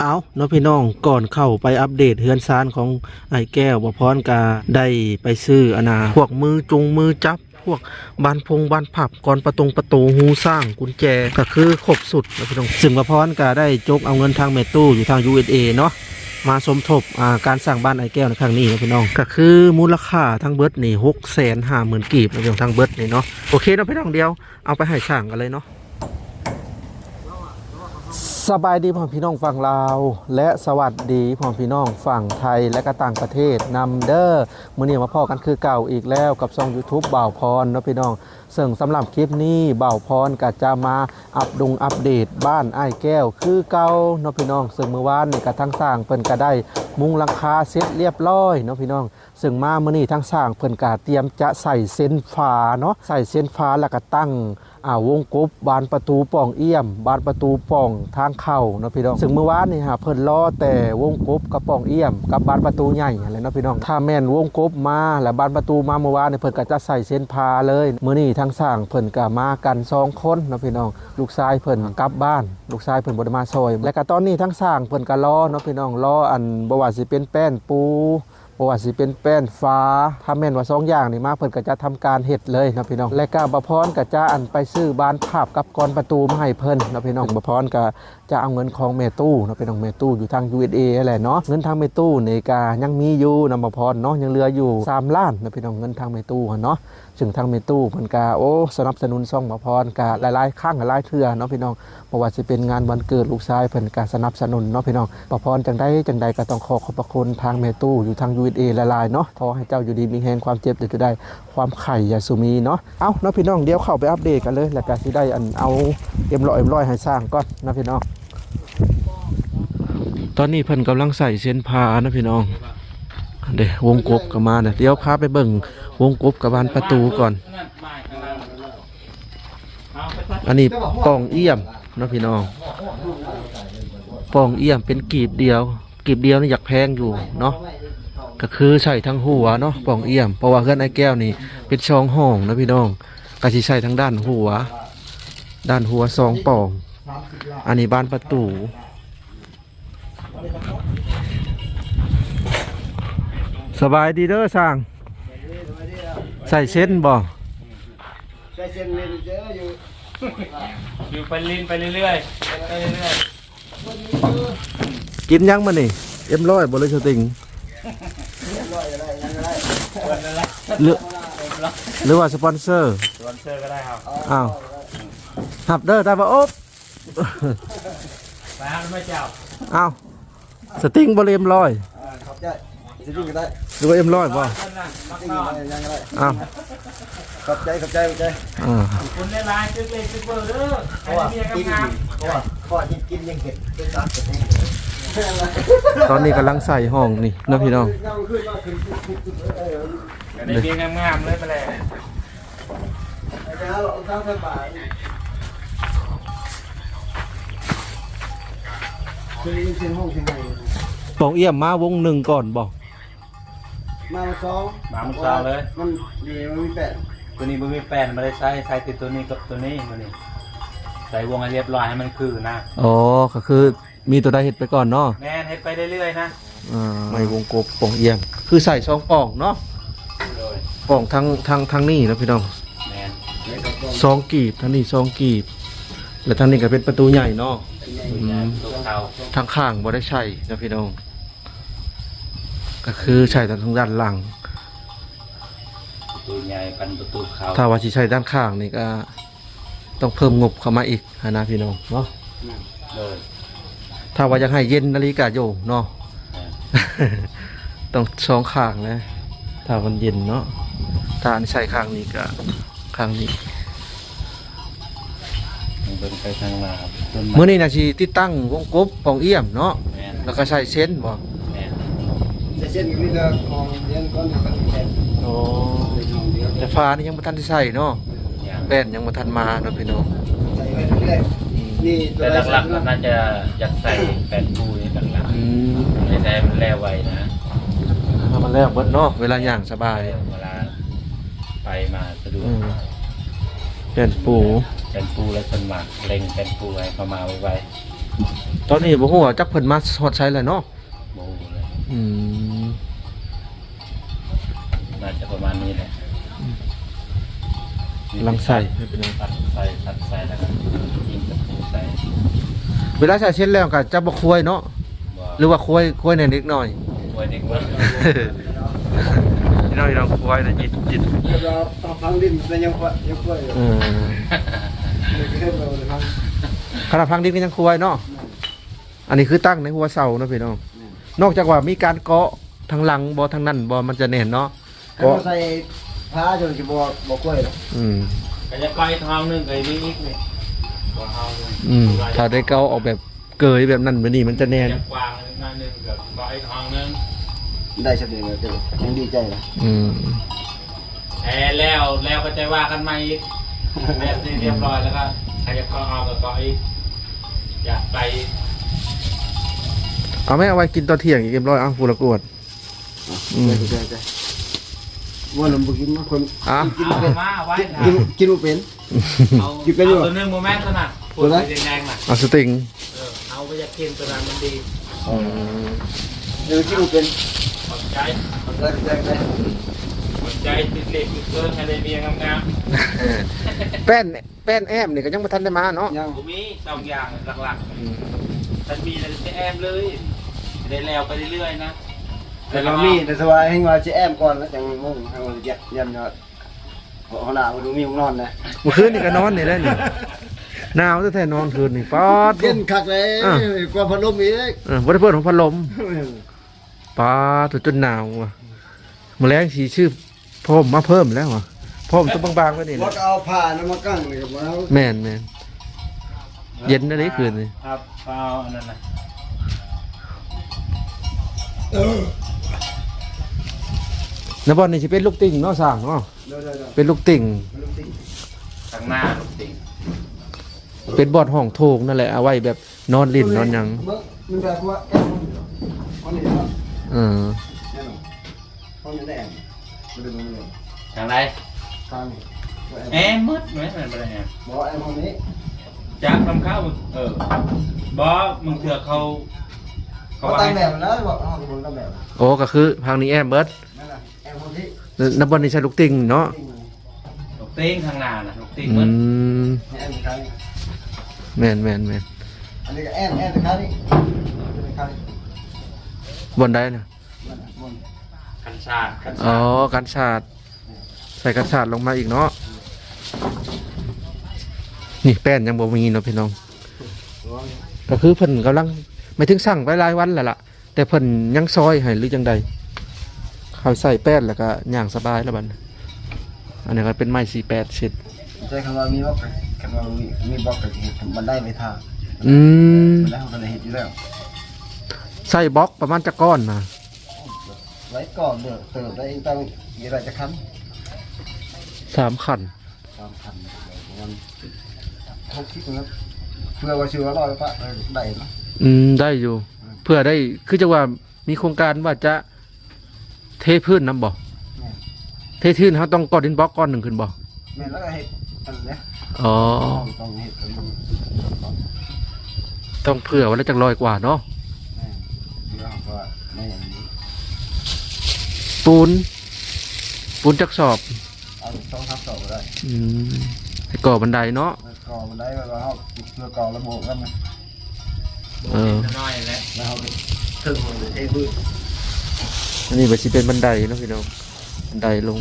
เอาเนาะพี่น้องก่อนเข้าไปอัปเดตเฮือนซานของไอ้แก้วบพรกาได้ไปซื้ออนาพวกมือจุงมือจับพวกบานพงบานผับก่อนประตงประตูหูสร้างกุญแจก็คือครบสุดนะพี่น้องซึ่งบพรก็ได้จกเอาเงินทางเมตู้อยู่ทาง USA เนาะมาสมทบอ่าการสร้างบ้านไอ้แก้วในครั้งนี้นะพี่น้อง ก็คือมูลค่าทั้งเบิดนี่หกแสนห้าหมื่นกีบนะพี่น้องทั้งเบิดนี่เนาะโอเคนะพี่น้องเดียวเอาไปให้ช่างกันเลยเนาะ สบายดีพ่อพี่น้องฝั่งลาว และสวัสดีพ่อพี่น้องฝั่งไทยและก็ต่างประเทศนำเด้อมื้อนี้มาพ่อกันคือเก่าอีกแล้วกับช่อง YouTube บ่าวพรเนาะพี่น้อง ซึ่งสำหรับคลิปนี้เบ่าวพรก็จะมาอัปดุงอัปเดตบ้านไอ้แก้ว คือเก่าเนาะพี่น้อง ซึ่งเมื่อวานนี่ก็ทั้งสร้างเพิ่นก็ได้มุงหลังคาเสร็จเรียบร้อยเนาะพี่น้อง ซึ่งมาเมื้อนี้ทั้งสร้างเพิ่นก็เตรียมจะใส่เส้นฟ้าเนาะใส่เส้นฟ้าแล้วก็ตั้งอ่าวงกบบานประตูป่องเอี่ยม บานประตูป่องทางเข้าเนาะพี่น้องซึ่งเมื่อวานนี่ฮะเพิ่นล้อแต่วงกบกับป่องเอี่ยม กับบานประตูใหญ่อะไรเนาะพี่น้องถ้าแม่นวงกบมาแล้วบานประตูมาเมื่อวานนี่เพิ่นก็จะใส่เส้นพาเลยมื้อนี้ทางสร้างเพิ่นก็มากันสองคนเนาะพี่น้อง ลูกชายเพิ่นกลับบ้าน ลูกชายเพิ่นบ่ได้มาซอย และก็ตอนนี้ทั้งสร้างเพิ่นก็ล้อเนาะพี่น้องล้ออันบ่ว่าสิเป็นแป้นปูบ่ว่าสิเป็นแป้นฟ้าถ้าแม่นว่าสองอย่างนี่มาเพิ่นก็จะทำการเฮ็ดเลยนะพี่น้อง และก็บพรก็จะอันไปซื้อบานภาพกับกรอนประตูมาให้เพิ่นนะพี่น้องบพรก็จะเอาเงินของแม่ตู้นะพี่น้องแม่ตู้อยู่ทาง USA แหละเนาะ เงินทางแม่ตู้นี่ก็ยังมีอยู่นะบพรเนาะยังเหลืออยู่ 3 ล้านนะพี่น้องเงินทางแม่ตู้เนาะ ซึ่งทางเมตู้เพิ่นก็โอ้สนับสนุนซ่องหมอพรก็หลายๆครั้งหลายเทื่อเนาะพี่น้องบ่ว่าสิเป็นงานวันเกิดลูกชายเพิ่นก็สนับสนุนเนาะพี่น้องหมอพรจังได้จังใดก็ต้องขอขอบพระคุณทางเมตู้อยู่ทาง USA หลายๆเนาะขอให้เจ้าอยู่ดีมีแฮงความเจ็บเดี๋ยวจะได้ความไข่อย่าสุมีเนาะเอ้าเนาะพี่น้องเดี๋ยวเข้าไปอัปเดตกันเลยแล้วก็สิได้อันเอาเอ็มร้อยเอ็มร้อยให้สร้างก่อนนะพี่น้องตอนนี้เพิ่นกำลังใส่เส้นพานะพี่น้อง เดี๋ยววงกบก็มาเนี่ยเดี๋ยวพาไปเบิ่งวงกบกับบานประตูก่อน อันนี้ป่องเอี่ยมนะพี่น้องป่องเอี่ยมเป็นกีบเดียว กีบเดียวนี่อยากแพงอยู่เนาะก็คือใส่ทั้งหัวเนาะป่องเอี่ยมเพราะว่าเพื่อนไอ้แก้วนี่เป็นช่องห้องนะพี่น้องก็สิใส่ทั้งด้านหัว ด้านหัวสองป่อง อันนี้บานประตู สบายดีเด้อสร้างใส่เส้นบ่ใช้เส้นเลนเจออยู่อยู่ไปลินไปเรื่อยๆไปเรื่อยกินยังมานี่เอ็มร้อยบ่เลยสติงๆวันนั้นละหรือหรือว่าสปอนเซอร์สปอนเซอร์ก็ได้ครับอ้าวหับเด้อได้ป่ะโอ๊บไปหาไม่เจ้าอ้าวสติงบ่เลยเอ็มร้อยขอบใจ ดิ้งก็ได้หรือว่าเอ็มร้อยบ่คนน่ยิงก็อนได้ยังก็ได้อ้าวขอบใจขอบใจขอบใจอ่าคุณได้ลายซื้อเลยซื้อเบอร์เด้อเพราะว่ากินเพราะว่าเพราะว่ากินยังเห็ดเป็นตัดเป็นเองตอนนี้กำลังใส่ห้องนี่นะพี่น้องเงาขึ้นมาขึ้นขึ้นขึ้นขึ้นเออๆไอ้เมียงามๆเลยไปเลยไอ้เจ้าเราตั้งสบายคือยินเสียงห้องเสียงไงปองเอี่ยมมาวงหนึ่งก่อนบ่ มาสองมามุกซาวเลย มันดีมันมีแปดตัวนี้มึงมีแป้นมาได้ใช้ใช้ติดตัวนี้กับตัวนี้ตัวนี้ใส่วงให้เรียบร้อยให้มันคือนะอ๋อก็คือมีตัวใดเห็ดไปก่อนเนาะแม่นเฮ็ดไปเรื่อยๆนะอ่าไม่วงกบปองเอี่ยมคือใส่ช่องปองเนาะโดยปองทั้งทั้งทั้งนี้นะพี่น้องแม่นซองกีบทั้งนี้ซองกีบ และทั้งนี้ก็เป็นประตูใหญ่เนาะ อืมลูกเตา ทางข้างบ่ได้ใช้นะพี่น้อง ก็คือใช้ทางด้านหลัง ประตูใหญ่ปันประตูเขาถ้าว่าสิใช้ด้านข้างนี่ก็ต้องเพิ่มงบเข้ามาอีกหั้นนะพี่น้องเนาะเลยถ้าว่าอยากให้เย็นนาฬิกาโยงเนาะแม่นต้องสองข้างนะถ้ามันเย็นเนาะถ้าอันใช้ข้างนี้ก็ข้างนี้มันเป็นไปทางมาครับต้นไเมื่อนี้นะสิติดตั้งวงกบปองเอี่ยมเนาะแม่นแล้วก็ใช้เส้นบ่ แม่นใช้เส้นอยู่นี่เด้อของเรียนก้อนหนึ่งกันแปดโอ้เป็นห้องเดียวแต่ฟ้านี่ยังบ่ทันได้ใช้เนาะอย่างแป้นยังบ่ทันมาเนาะพี่น้องใส่ไปเรื่อยๆนี่ตัวแต่ใดหลักๆมันน่าจะอยากใส่แปดปูนี่หลักอืมๆไม่ใช่มันแล้วไวนะถ้ามันแล้วเบิดเนาะเวลาย่างสบาย เวลาไปมาสะดวกอืมเป็นปูเป็นปูแล้วคนมาเล็งเป็นปูให้เข้ามาไวตอนนี้บ่ฮู้ว่าจักเพิ่นมาฮอดใช้แล้วเนาะโบเลย อืมน่าจะประมาณนี้แหละกำลังใส่ ไม่เป็นไรตัดใส่ตัดใส่แล้วก็ยิงตะปูใส่เวลาใส่เสร็จแล้วก็จะบ่ควายเนาะ บ่หรือว่าควายควายในนิดหน่อย ไว้เด็กว่านิดหน่อยเราควายน่ะจิตจิตเราต้องฟังดินแต่ยังว่ายังว่าอยู่เออเลยก็ให้เราเลยฟังขนาดพังดินก็ยังควายเนาะ อันนี้คือตั้งในหัวเสาเนาะพี่น้อง นอกจากว่ามีการเกาะทางหลังบ่ทางนั้นบ่มันจะแน่นเนาะให้เราใส่ผ้าจนจะบอกบอกกล้วยหรอกอืมก็จะไปทางหนึงก็อีกอีกนี่บ่เฮาเลยอืมถ้าได้เกาออกแบบเกยแบบนั้นแบบนี้มันจะแน่น จะกว้างหน้าหนึงกับก็อีกทางหนึงได้สำเร็จแล้วเจ้ายังดีใจนะอืมแอร์แล้วแล้วก็จะว่ากันใหม่อีกแบบนี้เรียบร้อยแล้วก็ใครจะก็เอาก็ก็อีกอยากไป เอาไหม่เอาไว้กินตอนเที่ยงอีกเรียบร้อยเอาฟูละกวด อืม ใจใจใจว่าลำบุกินมาคนอะกินเอาบ่เป็นมาไว้นะกินกินบ่เป็น เอากินไปอยู่เอาตัวหนึงโมเมนต์ขนาดปวดตัวไหน สีแดงๆน่ะเอาสติงเออเอาไปอยากกินตัวนั้นมันดีเดี๋ยวกินบ่เป็นขอบใจได้ได้ได้ขอบใจติดเหล็กติดเกินให้ได้เมียงามแป้นแป้นแอมนี่ก็ยังไม่ทันได้มาเนาะยังๆผมมีสองอย่างหลักๆ ฉันมีแล้วจะแอมเลยได้แล้วไปเรื่อยๆนะแต่เรามีแต่สบายให้มาจะแอมก่อนแล้วจังงงให้มันยันยันยอดหัวหน้ามันดูมีห้องนอนนะเมื่อคืนนี่ก็นอนนี่ได้นี่หนาวแท้ๆนอนคืนนี่ป๊อดเย็นคักเลยอะกว่าพัดลมอีกเออบ่ได้เปิดของพัดลมป๊าดจนหนาวว่ะมื้อแรงสิชื่อพ่อมมาเพิ่มแล้วว่ะพ่อมตัวบางๆไว้นี่ว่านะเอาผ้านะมากั้งเลยกับเราแม่นแม่น เย็นนะนี่คืนนี่ครับเอาอันนั้นนะแล้วบอลนี่สิเป็นลูกติ่งเนาะสร้างเนาะเดี๋ยวเดี๋ยวเดี๋ยวเป็นลูกติ่งมันลงติ๊กข้างหน้าลูกติ่งเป็นบอดห้องโถงนั่นแหละเอาไว้แบบนอนลิ้นนอนหยังเบิ่งมันแบบว่าแอมมันนี่ครับเออแน่นอนเขาไม่ได้แอมมันดูมันเลยทางไหนทางนี้ว่าแอแอมมมืดไหมมันเป็นแอมบอกว่าแอมห้องนี้ จากทำข้าวมึงเออบอมึงเถื่อเขาเขาตั้งแบบแล้วบอกห้องบนตั้งแบบโอ้ก็คือทางนี้แอมเบิร์ดนั่นแหละแอมห้องนี้นับบอลนี่ใช่ลูกติ่งเนาะลูกติ่งข้างหน้านะลูกติ่งอืมืดมนี่แอมครั้งแม่นแม่นแม่นอันนี้ก็แอมแอมครั้งนี้เป็นครั้งบอลได้นะมันบนคันชาติคันอ๋ชาอติการชาดใส่การชาดลงมาอีกเนาะ นี่แป้นยังบ่มีเนาะพี่น้องร้อง ก็คือเพิ่นกำลังไม่ถึงสั่งไปหลายวันแล้วล่ะ แต่เพิ่นยังซอยให้หรือจังใดเขาใส่แป้นแล้วก็ย่างสบายแล้วบัดนี้อันนี้ก็เป็นไม้สี่แปดเสร็จใช้คำว่ามีบล็อกคำว่ามีมีบล็อกกับที่มันได้ไม่ท่าอืมมันได้เขาก็เลยเห็นอยู่แล้วใส่บล็อกประมาณจะก้อนนะไว้ก่อนเด้อเติมได้ตั้งยี่ไรจะคันสามขันสามพัน มันเขาคิดนะเพื่อว่าชื่อว่าร้อยปะได้นะอืมได้อยู่ เพื่อได้คือจะว่ามีโครงการว่าจะเทพื้นน้ำบ่เทพื้นเขาต้องก่อดินบล็อกก้อนหนึ่งขึ้นบ่แม่แล้วก็เห็ดอันเนี้ยอ๋อต้องเห็ดอันนี้ต้องเผื่อไว้แล้วจักลอยกว่าเนาะเดี๋ยวก็ไม่อย่างนี้ปูน ปูนจักสอบเอาสองทับสองก็ได้อืมให้ก่อบันไดเนาะแล้ว ก่อมันได้แล้วเขาเพื่อก่อระบบกันนะเออ น้อยแล้วแล้วเขาถึงมันเอ้บื้ออันนี้มันสิเป็นบันไดเนาะพี่น้องบันไดลง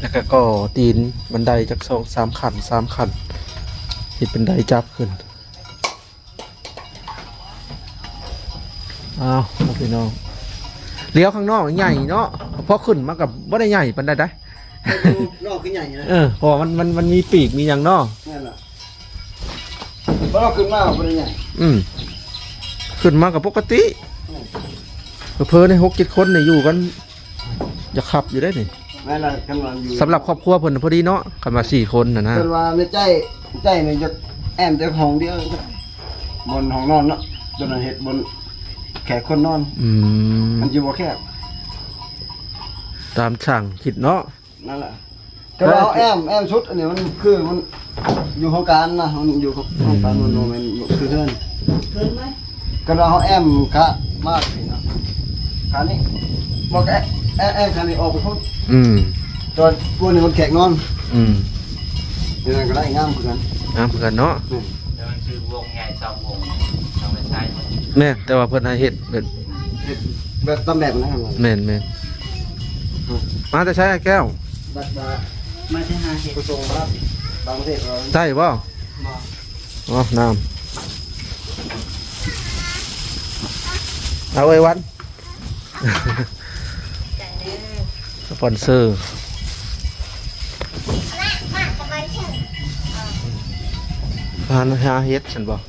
แล้วก็ก่อตีนบันไดจากสองสามขันสามขันเห็ดบันไดจับขึ้นอ้าวเอาพี่น้องเลี้ยวข้างนอกใหญ่เนาะพอขึ้นมากับว่าได้ใหญ่ปันใดได้ นอกขึ้นใหญ่นะเออเพราะว่ามันมันมันมีปีกมีอย่างเนอกนั่นแหละเพราะเราขึ้นมาเป็นใหญ่อืมขึ้นมากับปกติเพิ่นในหกเจ็ดคนเนี่ยอยู่กันจะขับอยู่ได้นี่แม่ละกำลังอยู่สำหรับครอบครัวเพิ่นพอดีเนาะกันมาสี่คนนะนะเป็นว่าในใจใจเนี่ยจะแอมจะห้องเดียวบนห้องนอนเนาะจนเห็ดบนแขกคนนอน อืมมันจะบ่แคบตามช่างคิดเนาะ นั่นแหละก็เราแอมแอมชุดอันนี้มันคือมันอยู่โครงการนะมันอยู่โครงการมันมันคือเพื่อนเกินไหมก็เราแอมกะมากสินะขานี้บอกแอแอแอมขานี้ออกไปพุ่นอืมตอนพวกนี้มันแขกนอนอืมยังไงก็ได้งามเหมือนกันงามคือกันเนาะแล้วมันคือวงใหญ่สองวงสองเป็นชายหมดแม่นแต่ว่าเพิ่นให้เฮ็ดเป็นแบบตำแบบนะครับแม่นแม่นมาแต่ใช้ไอ้แก้วแบบแบบมาที่หาเห็ดผู้ทรงครับบางประเทศเราใช่บ่อ๋อน้ำเอาไว้วันสปอนเซอร์พานหาเฮ็ดฉันบอก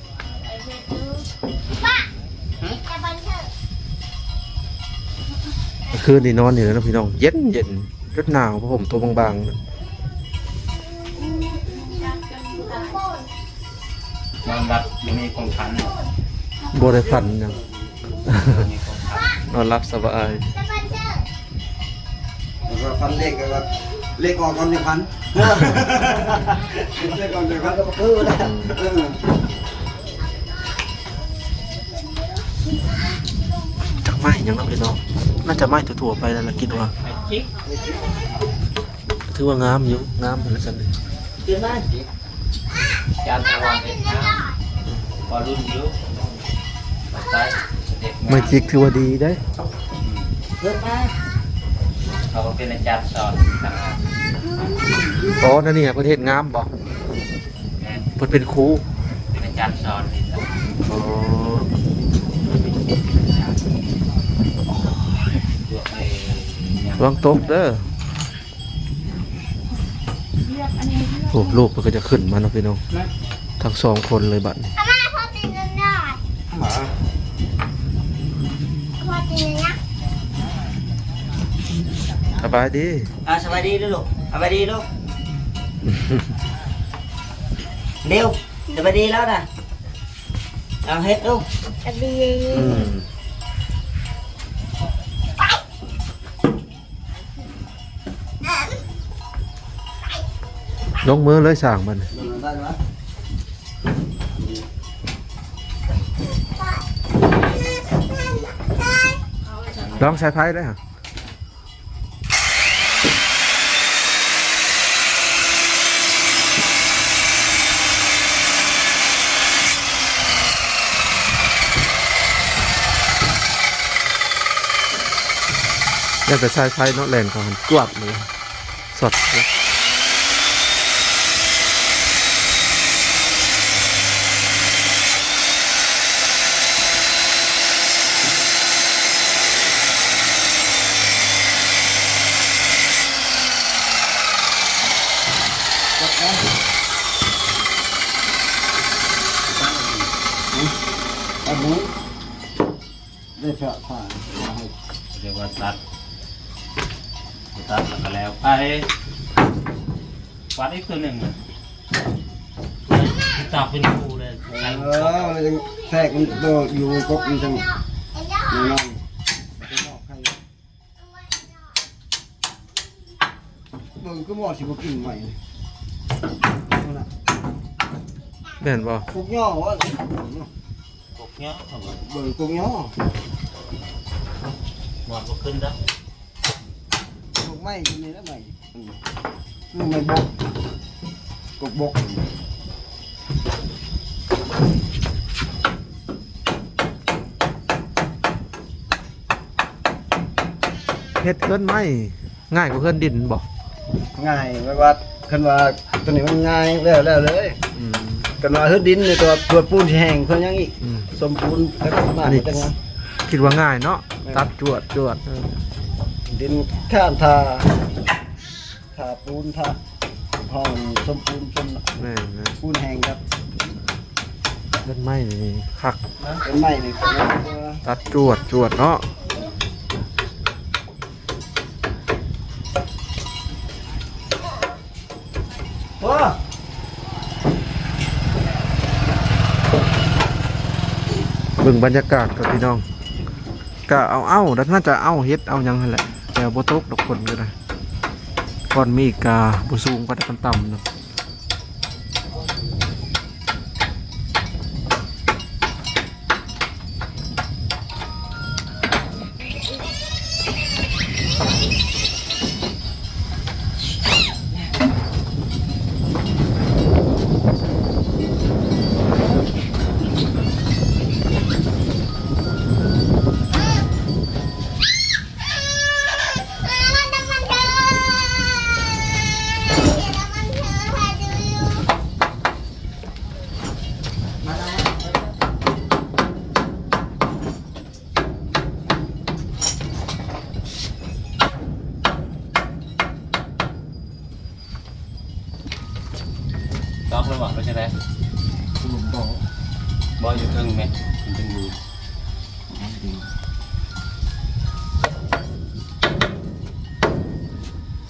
คืนนี่นอนอยู่แล้วนะพี่น้อง เย็นเย็น รถหนาวเพราะผมตัวบางๆนอนรับยังมีคนพันอยู่โบได้พันหยังมีคนพันนอนรับสบายแล้วก็พันเลขก็เลขออกก่อนหนึ่งพันเลขออกหนึ่งพันก็คือแล้วเออจัก ไม้ยังนะพี่น้องน่าจะไม้ถั่วๆไปแล้วล่ะคิดว่าไอ้จิ๊กถือว่างามอยู่งามเหมือนกันเลยเกินไหมจานตะวันเป็นน้ำพอรุ่นยุคปัจจัยเด็กไม่จิกถือว่าดีได้เกินไหมเขาก็เป็นอาจารย์สอนต่างหากอ๋อนั่นนี่ประเทศงามบ่แม่นเพิ่นเป็นครูเป็นอาจารย์สอนนี่จ้ะอ๋อ วังตกเด้อโอ้ลูกมันก็จะขึ้นมาเนาะพี่น้องทั้งสองคนเลยบัดนี้หมาสบายดีอ่าสบายดีด้วยลูกสบายดีลูกเร็วสบายดีแล้วนะเอาเฮ็ดลูกอืม ลงมือเลยสั่งมันลองใช้ไพ่ได้ฮะอยากจะใช้ไพ่เนาะแรงของมันกวบเลยสดเลย อันนี้ได้เพื่อผ่านมาให้เรียกว่าตัดตัดแล้วก็แล้วไปวัดอีกตัวหนึ่งอะตอบเป็นครูเลยเออมันจะแทรกมันตัวอยู่กบมันจังอยู่นั่นเบิ่งก็หมอสิบ่กินใหม่แม่นบ่กุกย่อวะกบเนี้ยเขา บอกเบิ่งกุกย่อหมดก็ขึ้นแล้วกุกไม้กินนี่แล้วใหม่นี่ไม่บกกุกบกเฮ็ดเกินไหมง่ายกว่าเกินดินบ่ง่ายไว้ว่าคันว่าตัวนี้มันง่ายแล้วแล้วเลยอืม กันว่าเฮืดดินเนี่ยตัวตัวปูนสิแห้งเพิ่นยังอีกอืม สมปูนแล้วก็มาอันนี้จังว่าคิดว่าง่ายเนาะตัดจวดจวดเออดินข้ามทาทาปูนทาห้องสมปูนสมแม่นนะปูนแห้งครับเกินไหมนี่คัก เป็นไม้นี่ก็ว่าตัดจวดจวดเนาะ ว้า เบิ่งบรรยากาศกับพี่น้องก็เอาเอาดันน่าจะเอาเฮ็ดเอายังหั่นแหละแต่บ่ตกดอกคนก็ได้ก่อนมีกาบุสูงก็ได้ต่กันต่ำนะ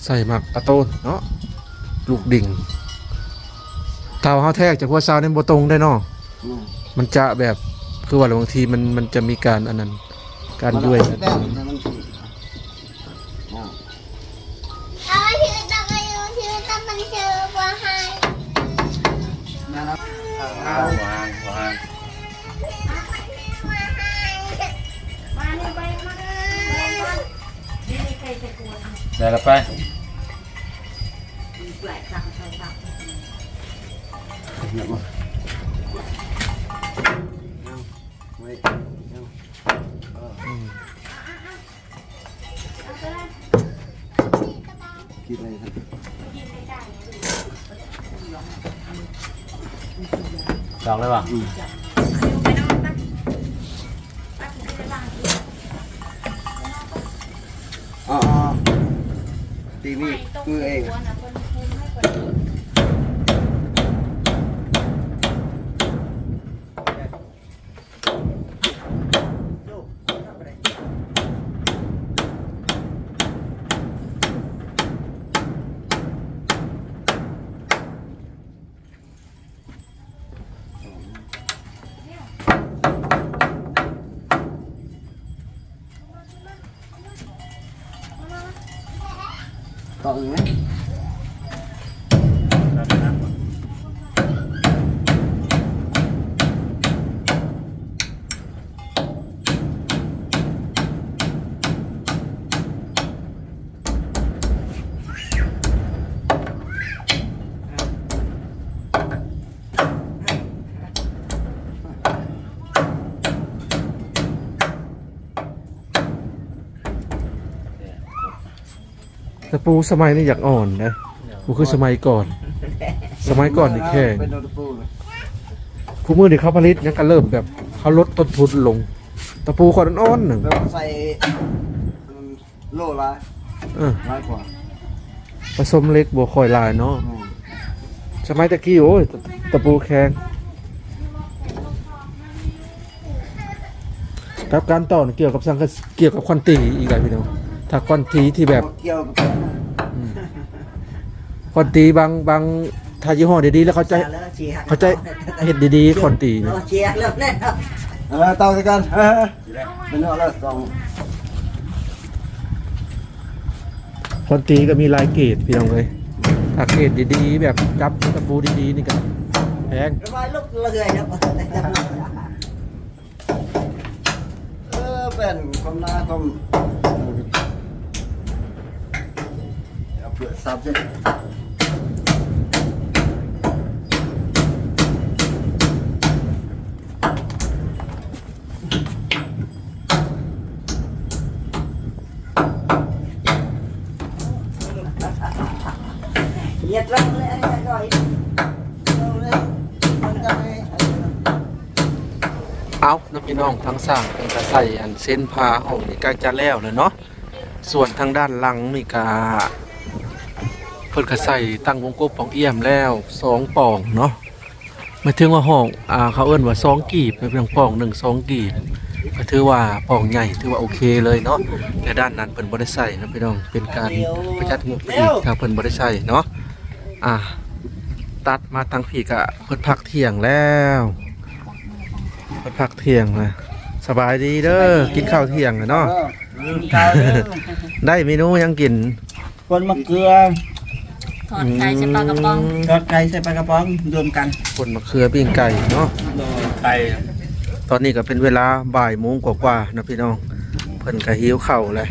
ใส่หมักปลาโต้นเนาะลูกดิ่งเท้าเฮาแทกจากหัวเสาในโบตรงได้เนาะอืมมันจะแบบคือว่าบางทีมันมันจะมีการอันนั้นการย้วยมันเอาแป้งแต่มัน เดี๋ยวเราไปเนี่ยมาเอาไว้เอากินอะไรครับลองเลยป่ะ ตีมีดมือเองต่ออีกไหม ตะ ปูสมัยนี้อยากอ่อนนะบ่คือสมัยก่อน สมัยก่อนนี่แข็งเป็นโดนตะปูเลยคู่มือที่เขาผลิตเนี่ยก็เริ่มแบบเขาลดต้นทุนลง ตะปูก่อนอ่อนๆหนึ่งแล้วก็ใส่อืมโลละเออร้อยกว่าผสมเล็กบัวคอยลายเนาะอืมสมัยตะกี้โอ้ยตะตะปูแข็งกับการต่อนี่เกี่ยวกับสังกะเกี่ยวกับควันตีอีกแล้วพี่น้อง ถ้าควันตีที่แบบเกี่ยวกับควันตีบางบางถ้ายี่ห้อดีๆแล้วเขาจะเขาจะเห็ดดีๆควันตีเนี่ยเชียร์แล้วแน่นอนเออเตาใส่กันเออเป็นเนื้อแล้วสองควันตีก็มีลายเกรดพี่น้องเลยถ้าเกรดดีๆ แบบจับตะปูดีๆนี่ก็แพงระบายลูกเลยนะเออเป็นความน่าความ เอาเปลือกซับด้วยเหยียดลงเลยหน่อยเอาน้องพี่น้องทั้งสร้างเพิ่นก็ใส่อันเส้นผ้าห้องนี่ใกล้จะแล้วเลยเนาะส่วนทางด้านหลังมีกาเพิ่นก็ใส่ตั้งวงกบปองเอี่ยมแล้วสองปองเนาะหมายถึงว่าห้องอ่าเขาเอิ้นว่าสองกีบเป็นเพียงปองหนึ่งสองกีบก็ถือว่าปองใหญ่ถือว่าโอเคเลยเนาะแต่ด้านนั้นเพิ่นบ่ได้ใส่นะพี่น้องเป็นการประหยัดงบอีกถ้าเพิ่นบ่ได้ใส่เนาะอ่าตัดมาทางผีกะเพิ่นพักเที่ยงแล้วเพิ่นพักเที่ยงนะสบายดีเด้อกินข้าวเที่ยงน่ะเนาะเออได้เมนูยังกินคนมะเกลือ ถอดไก่ใส่ปลากระป๋องทอดไก่ใส่ปลากระป๋องรวมกันคนมะเขือปิ้งไก่เนาะไก่ตอนนี้ก็เป็นเวลาบ่ายโมงกว่าๆนะพี่น้อง เพิ่นก็หิวข้าวเลย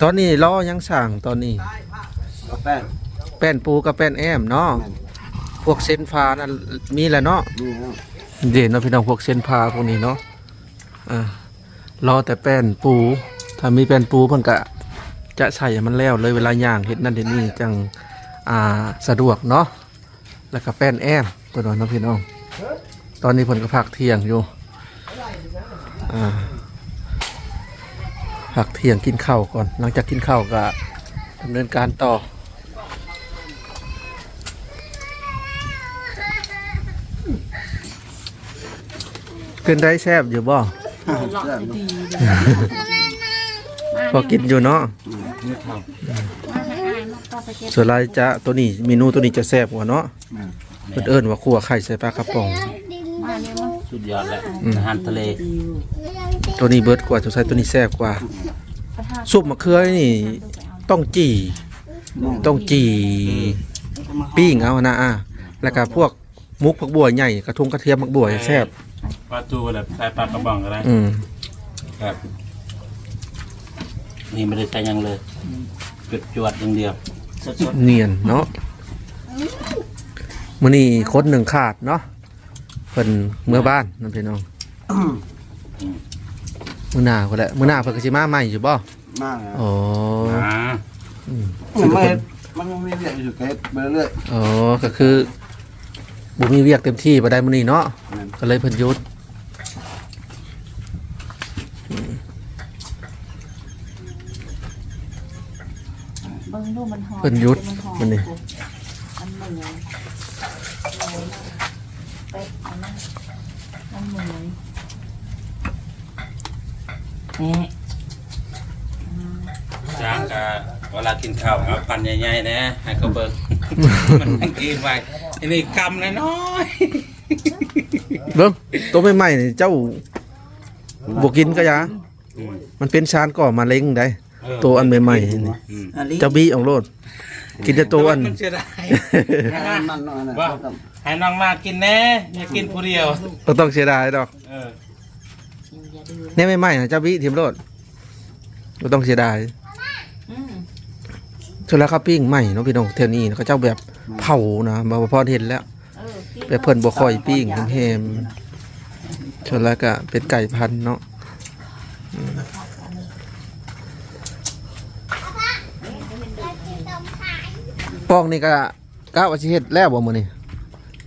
ตอนนี้ล้อยังสั่งตอนนี้เอาแป้งแป้นปูกับแป้นแอมเนาะพวกเส้นฟ้านั่นมีแล้วเนาะนี่เนาะเด่นเนาะพี่น้องพวกเส้นพาพวกนี้เนาะอ่ารอแต่แป้นปู ถ้ามีแป้นปูเพิ่นก็ จะใส่ให้มันแล้วเลยเวลาย่างเฮ็ดนั่นเฮ็ดนี่จังอ่าสะดวกเนาะแล้วก็แป้นแอมตัวน้อยเนาะพี่น้อง ตอนนี้เพิ่นก็พักเที่ยงอยู่อ่าพักเที่ยงกินข้าวก่อน หลังจากกินข้าวก็ดำเนินการต่อเป็นได้แซ่บอยู่บ่ พอกินอยู่เนาะส่วนลายจะตัวนี้เมนูตัวนี้จะแซ่บกว่าเนาะเพิ่นเอิ้นว่าคั่วไข่ใส่ปลากระป๋องดินสุดยอดแล้วอาหารทะเล ตัวนี้เบิดกว่าตัวใส่ตัวนี้แซ่บกว่าซุปมะเขือนี่ต้องจี่ต้องจี่ปิ้งเอานะอะแล้วก็พวกมุกผักบัวใหญ่กระทงกระเทียมผักบัวแซ่บปลาทูแบบใส่ปลากระป๋องก็ได้อืมครับ นี่ไม่ได้ใส่ยังเลยจุดจวดอย่างเดียวเนียนเนาะมื้อนี้คนหนึ่งขาดเนาะเพิ่นเมื่อบ้านนั่นพี่น้องมื้อหน้าก็แหละมื้อหน้าเพิ่นก็สิมาใหม่อยู่บ่มากนะอ๋ออ่าอืมมันไม่มันไม่มีเรื่องอยู่เก็บไปเรื่อย อ๋อก็คือบ่มีเวียกเต็มที่บ่ได้มื้อนี้เนาะๆนั่นก็เลยเพิ่นหยุด เบิ่งดูมันหอมเพิ่นหยุดมื้อนี้มันเหมือนไปเอานะมันเหมือนนี่จ้างกับเวลากินข้าวเอาปั่นใหญ่ๆนะให้เขาเบิก มันนั่งกินไปอันนี้กำน้อยเบิ่งตัวใหม่ๆนี่เจ้าบ่กินก็อยาๆอืมมันเป็นชานก่อมาเล็งได้เออ ตัวอันใหม่ๆนี่อืมอันนี้เจ้าบี้เอาโลด กินแต่ตัวอัน มันเสียดายมันน้อยนะว่าให้น้องมากินแน่อย่ากินผู้เดียว ก็ต้องเสียดายดอกเอออย่าดื้อเนี่ยไม่ไหม้นะเจ้าบี้ทิมโลดก็ต้องเสียดายอืมส่วนแล้วข้าวปิ้งใหม่เนาะพี่น้องเท่านี้เขาเจ้าแบบเผานะมาพอเห็นแล้วเออปิ้งแบบเพิ่นบ่ค่อยปิ้งแฮมๆส่วนแล้วก็เป็นไก่พันธุ์เนาะอืม ไปกินนมขาย ป้องนี่ก็ก้าวาสิเฮ็ดแล้วบ่มื้อนี้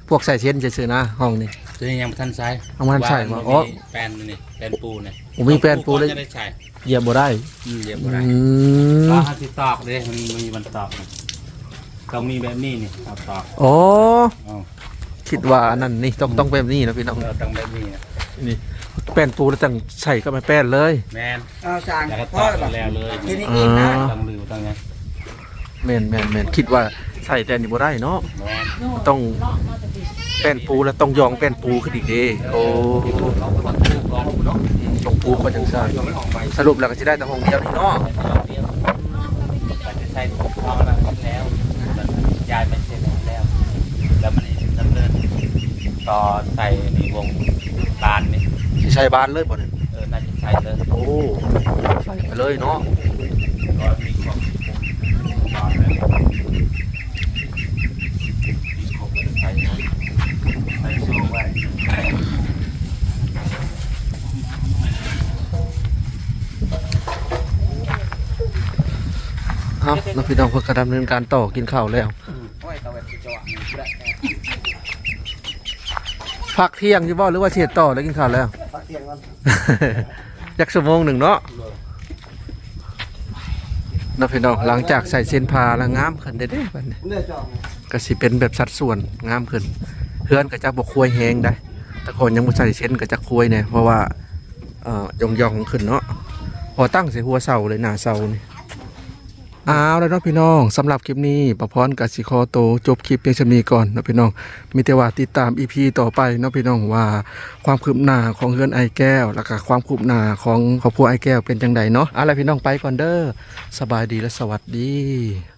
พวกใส่เช่นซื่อๆนะห้องนี้ ตัวนี้ยังบ่ทันใช้เอามาทันใช้บ่ว่าอ๋อมีแป้นนี่แป้นปูเนี่ยผมมีแป้นปูเลย จะได้ใช้เหยียบบ่ได้อืมเดี๋ยวอืบ่ได้มก็ให้สิตอกเลยมันมีมันตอกต้องมีแบบนี้นี่เอาตอกอ๋อเอาคิดว่าอันนั้นนี่ต้องต้องแบบนี้นะพี่น้องเราต้องแบบนี้นะนี่แป้นปูแล้วตั้งใส่ก็ไม่แป้นเลย แมนเอาจานแล้วก็ตพ่ออกหรอแล้วเลย กินอีกอีกนะอ่าต้องลืมต้องไง แม่นแม่นแม่นคิดว่าใส่แต่นี่บ่ได้เนาะแมนต้องแป้นปูแล้วต้องยองแป้นปูขึ้นอีกเด้โอ้ต้องปูก็จังซั่นสรุปแล้วก็สิได้แต่ห้องเดียวนี่เนาะมันจะใช้ทองแล้วแล้วยายไปเสร็จแล้ว แล้วมันดำเนินต่อใส่ในวงลานนี่สิใช้บ้านเลยบ่เนี่ยเออน่าจะใช้เลยโอ้ใส่ไปเลยเนาะ ก็มีของต่อเลยมีของใส่ใส่สู้ไว้ เอาแล้วพี่น้องเพิ่นก็ดำเนินการต่อกินข้าวแล้วโอ้ยตะเวนที่จังหวะนี้ได้พักเที่ยงอยู่บ่หรือว่าเสียต่อแล้วกินข้าวแล้วพักเที่ยงก่อนจักชั่วโมงหนึ่งเนาะนะพี่น้องหลังจากใส่เส้นพาแล้วงามขึ้นได้เด้บัดนี้เลือดจอกก็สิเป็นแบบสัดส่วนงามขึ้นเฮือนก็จะบ่ควยแฮงได้แต่คนยังบ่ใส่เส้นก็จะควยแน่เพราะว่าเอ่อยองๆขึ้นเนาะพอตั้งใส่หัวเสาเลยหน้าเสานี่ เอาแล้วเนาะพี่น้องสำหรับคลิปนี้ประพรกับสิคอโตจบคลิปเพียงชนีก่อนเนาะพี่น้อง มีแต่ว่าติดตามอีพีต่อไปเนาะพี่น้องว่าความคืบหน้าของเฮือนไอแก้ว แล้วก็ความคืบหน้าของครอบครัวไอแก้วเป็นจังไดเนาะอะไรพี่น้องไปก่อนเด้อสบายดีและสวัสดี